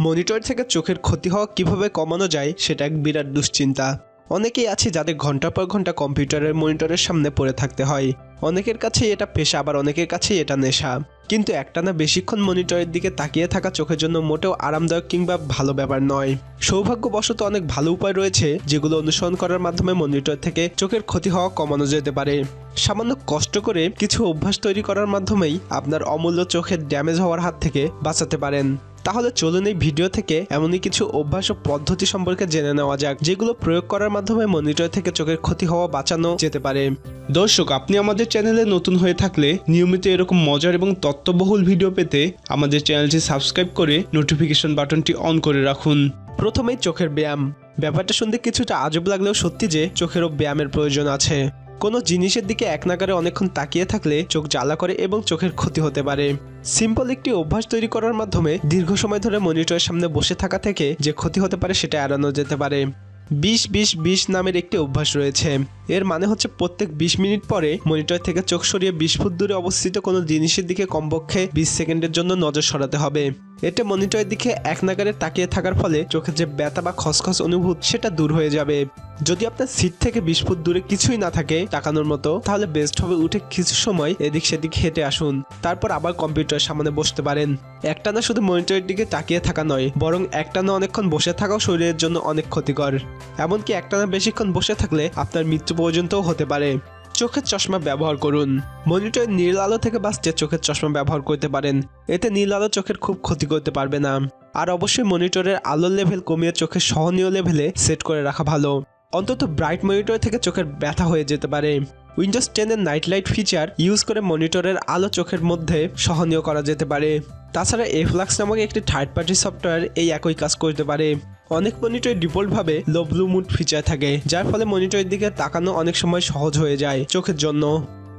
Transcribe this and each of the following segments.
Monitor থেকে চোখের ক্ষতি হওয়া কীভাবে কমানো যায় সেটা এক বিরাট দুশ্চিন্তা। অনেকেই আছে যাদের ঘণ্টার পর ঘণ্টা কম্পিউটারের মনিটরের সামনে পড়ে থাকতে হয়। অনেকের কাছে এটা পেশা, আবার অনেকের কাছে এটা নেশা। কিন্তু একটানা বেশিক্ষণ মনিটরের দিকে তাকিয়ে থাকা চোখের জন্য মোটেও আরামদায়ক কিংবা ভালো ব্যাপার নয়। সৌভাগ্যবশত অনেক ভালো উপায় রয়েছে যেগুলো অনুসরণ করার মাধ্যমে মনিটর থেকে চোখের ক্ষতি হওয়া কমানো যেতে পারে। সামান্য কষ্ট করে কিছু অভ্যাস তৈরি করার মাধ্যমেই আপনার অমূল্য চোখের ড্যামেজ হওয়ার হাত থেকে বাঁচাতে পারেন। তাহলে চলুন এই ভিডিও থেকে এমনই কিছু অভ্যাস ও পদ্ধতি সম্পর্কে জেনে নেওয়া যাক যেগুলো প্রয়োগ করার মাধ্যমে মনিটর থেকে চোখের ক্ষতি হওয়া বাঁচানো যেতে পারে। দর্শক আপনি আমাদের চ্যানেলে নতুন হয়ে থাকলে নিয়মিত এরকম মজার এবং তত্ত্ববহুল ভিডিও পেতে আমাদের চ্যানেলটি সাবস্ক্রাইব করে নোটিফিকেশন বাটনটি অন করে রাখুন। প্রথমেই চোখের ব্যায়াম। ব্যাপারটা শুনতে কিছুটা আজব লাগলেও সত্যি যে চোখেরও ব্যায়ামের প্রয়োজন আছে। কোনো জিনিসের দিকে এক নাগারে অনেকক্ষণ তাকিয়ে থাকলে চোখ জ্বালা করে এবং চোখের ক্ষতি হতে পারে। সিম্পল একটি অভ্যাস তৈরি করার মাধ্যমে দীর্ঘ সময় ধরে মনিটরের সামনে বসে থাকা থেকে যে ক্ষতি হতে পারে সেটা এড়ানো যেতে পারে। বিশ বিশ বিশ নামের একটি অভ্যাস রয়েছে। এর মানে হচ্ছে প্রত্যেক বিশ মিনিট পরে মনিটর থেকে চোখ সরিয়ে বিশ ফুট দূরে অবস্থিত কোনো জিনিসের দিকে কমপক্ষে বিশ সেকেন্ডের জন্য নজর সরাতে হবে। এতে মনিটরের দিকে এক নাগারে তাকিয়ে থাকার ফলে চোখের যে ব্যথা বা খসখস অনুভূত, সেটা দূর হয়ে যাবে। যদি আপনার সিট থেকে বিশ ফুট দূরে কিছুই না থাকে তাকানোর মতো, তাহলে বেস্ট হবে উঠে কিছু সময় এদিক সেদিক হেঁটে আসুন। তারপর আবার কম্পিউটার সামনে বসতে পারেন। একটানা শুধু মনিটরের দিকে তাকিয়ে থাকা নয়, বরং একটানা অনেকক্ষণ বসে থাকাও শরীরের জন্য অনেক ক্ষতিকর। এমনকি একটানা বেশিক্ষণ বসে থাকলে আপনার মৃত্যু পর্যন্তও হতে পারে। চোখের চশমা ব্যবহার করুন। মনিটরের নীল আলো থেকে বাঁচতে চোখের চশমা ব্যবহার করতে পারেন। এতে নীল আলো চোখের খুব ক্ষতি করতে পারবে না। আর অবশ্যই মনিটরের আলোর লেভেল কমিয়ে চোখের সহনীয় লেভেলে সেট করে রাখা ভালো। অন্তত ব্রাইট মনিটর থেকে চোখের ব্যথা হয়ে যেতে পারে। উইন্ডোজ টেনের নাইট লাইট ফিচার ইউজ করে মনিটরের আলো চোখের মধ্যে সহনীয় করা যেতে পারে। তাছাড়া এফ্লাক্স নামক একটি থার্ড পার্টি সফটওয়্যার এই একই কাজ করতে পারে। অনেক মনিটর ডিফল্টভাবে লো ব্লু মুড ফিচার থাকে, যার ফলে মনিটরের দিকে তাকানো অনেক সময় সহজ হয়ে যায় চোখের জন্য।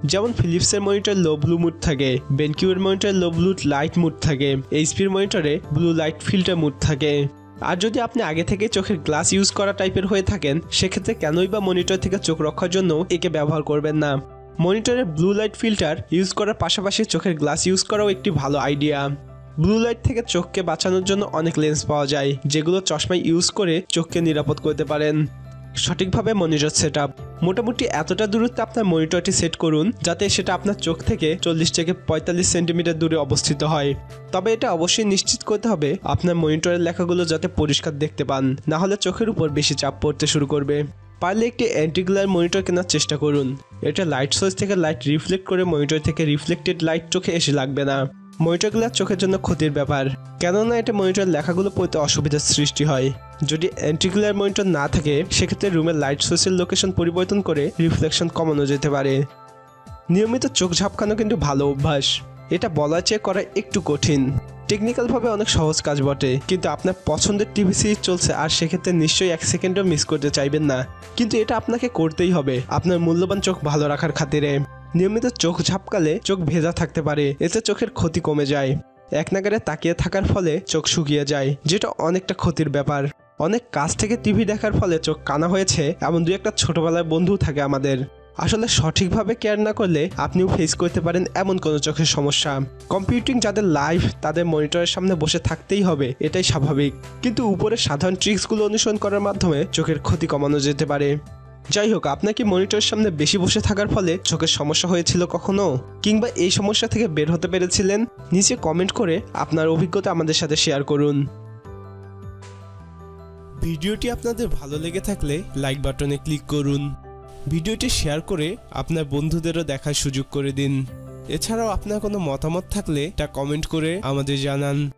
যেমন ফিলিপসের মনিটর লো ব্লু মুড থাকে বেনকিউর monitor low blue light mode থাকে এইচপির মনিটরে ব্লু লাইট ফিল্টার মুড থাকে। আর যদি আপনি আগে থেকে চোখের গ্লাস ইউজ করা টাইপের হয়ে থাকেন, সেক্ষেত্রে কেনই বা মনিটর থেকে চোখ রক্ষার জন্য একে ব্যবহার করবেন না। মনিটরে ব্লু লাইট ফিল্টার ইউজ করার পাশাপাশি চোখের গ্লাস ইউজ করাও একটি ভালো আইডিয়া ব্লু লাইট থেকে চোখকে বাঁচানোর জন্য অনেক লেন্স পাওয়া যায়, যেগুলো চশমায় ইউজ করে চোখকে নিরাপদ করতে পারেন। সঠিকভাবে মনিটর সেট মোটামুটি এতটা দূরত্বে আপনার মনিটরটি সেট করুন, যাতে সেটা আপনার চোখ থেকে চল্লিশ থেকে পঁয়তাল্লিশ সেন্টিমিটার দূরে অবস্থিত হয়। তবে এটা অবশ্যই নিশ্চিত করতে হবে আপনার মনিটরের লেখাগুলো যাতে পরিষ্কার দেখতে পান, না হলে চোখের উপর বেশি চাপ পড়তে শুরু করবে। পারলে একটি অ্যান্টিগুলার মনিটর কেনার চেষ্টা করুন। এটা লাইট সোর্স থেকে লাইট রিফ্লেক্ট করে মনিটর থেকে রিফ্লেক্টেড লাইট চোখে এসে লাগবে না। মনিটরগুলো চোখের জন্য ক্ষতির ব্যাপার। কেননা এটা মনিটর লেখাগুলো পড়তে অসুবিধার সৃষ্টি হয়। যদি অ্যান্টিগুলার মনিটর না থাকে, সেক্ষেত্রে রুমের লাইট সোর্সের লোকেশন পরিবর্তন করে রিফ্লেকশন কমানো যেতে পারে। নিয়মিত চোখ ঝাপকানো কিন্তু ভালো অভ্যাস। এটা বলার চেয়ে করা একটু কঠিন। টেকনিক্যালভাবে অনেক সহজ কাজ বটে, কিন্তু আপনার পছন্দের টিভি সিরিজ চলছে আর সেক্ষেত্রে নিশ্চয়ই এক সেকেন্ডও মিস করতে চাইবেন না। কিন্তু এটা আপনাকে করতেই হবে। আপনার মূল্যবান চোখ ভালো রাখার খাতিরে। নিয়মিত চোখ ঝাপকালে চোখ ভেজা থাকতে পারে, এতে চোখের ক্ষতি কমে যায়। এক নাগারে তাকিয়ে থাকার ফলে চোখ শুকিয়ে যায়, যেটা অনেকটা ক্ষতির ব্যাপার। অনেক কাছ থেকে টিভি দেখার ফলে চোখ কানা হয়েছে, এমন দু একটা ছোটবেলায় বন্ধু থাকে আমাদের। আসলে সঠিকভাবে কেয়ার না করলে আপনিও ফেস করতে পারেন এমন কোনো চোখের সমস্যা। কম্পিউটিং যাদের লাইভ তাদের মনিটরের সামনে বসে থাকতেই হবে, এটাই স্বাভাবিক। কিন্তু উপরে সাধারণ ট্রিক্সগুলো অনুসরণ করার মাধ্যমে চোখের ক্ষতি কমানো যেতে পারে। যাই হোক, আপনার কি মনিটরের সামনে বেশি বসে থাকার ফলে চোখের সমস্যা হয়েছিল কখনো? কিংবা এই সমস্যা থেকে বের হতে পেরেছিলেন? নিচে কমেন্ট করে আপনার অভিজ্ঞতা আমাদের সাথে শেয়ার করুন। ভিডিওটি আপনাদের ভালো লেগে থাকলে লাইক বাটনে ক্লিক করুন। ভিডিওটি শেয়ার করে আপনার বন্ধুদেরও দেখার সুযোগ করে দিন। এছাড়াও আপনার কোনো মতামত থাকলে তা কমেন্ট করে আমাদের জানান।